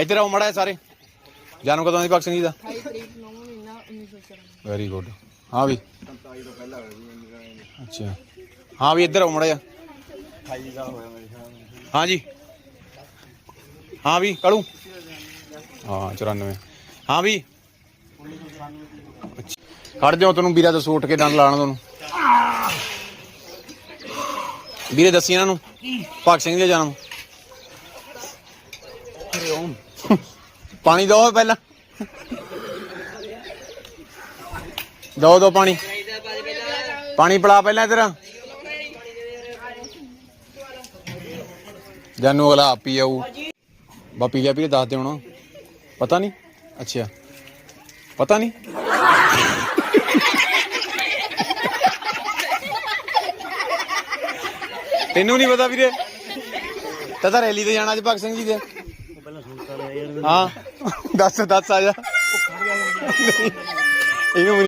ਇੱਧਰ ਆਓ ਮੜਾ ਸਾਰੇ। ਜਨਮ ਕਦੋਂ ਦੀ ਭਗਤ ਸਿੰਘ ਜੀ ਦਾ 28 ਤਰੀਕ 9 ਮਹੀਨਾ 1994 ਵੈਰੀ ਗੁੱਡ ਹਾਂ ਵੀ। ਅੱਛਾ। ਹਾਂ ਵੀ ਇੱਧਰ ਆਓ ਮੜਾ ਜਾ ਹਾਂ ਜੀ। ਹਾਂ ਵੀ ਕਲੂ। ਹਾਂ 94 ਹਾਂ ਵੀ। ਖੜ ਜਾਓ ਤੈਨੂੰ ਵੀਰਾ ਤੋਂ ਸੂਟ ਕੇ ਡੰਡ ਲਾਣਾ ਤੁਹਾਨੂੰ। ਵੀਰੇ ਦੱਸੀ ਇਹਨਾਂ ਨੂੰ। ਭਗਤ ਸਿੰਘ ਜੀ ਦਾ ਜਨਮ ਪਾਣੀ ਦੋ ਪਹਿਲਾਂ। ਦੋ ਦੋ ਪਾਣੀ। ਪਾਣੀ ਪਿਲਾ ਪਹਿਲਾਂ ਇਧਰ। ਜਾਨੂ ਅਗਲਾ ਆਪ ਹੀ ਆਊ। ਬਾ ਪੀ ਲਿਆ ਪੀ ਦੱਸ ਦੇ ਹੁਣ। ਪਤਾ ਨਹੀਂ? ਅੱਛਾ। ਪਤਾ ਨਹੀਂ? ਤੈਨੂੰ ਨਹੀਂ ਪਤਾ ਵੀਰੇ। ਤਾਂ ਤਾਂ ਰੈਲੀ ਤੇ ਜਾਣਾ ਅੱਜ ਭਗਤ ਸਿੰਘ ਜੀ ਦੇ। ਹਾਂ। ਦੱਸ ਦੱਸ ਆ ਜਾ। ਇਹਨੂੰ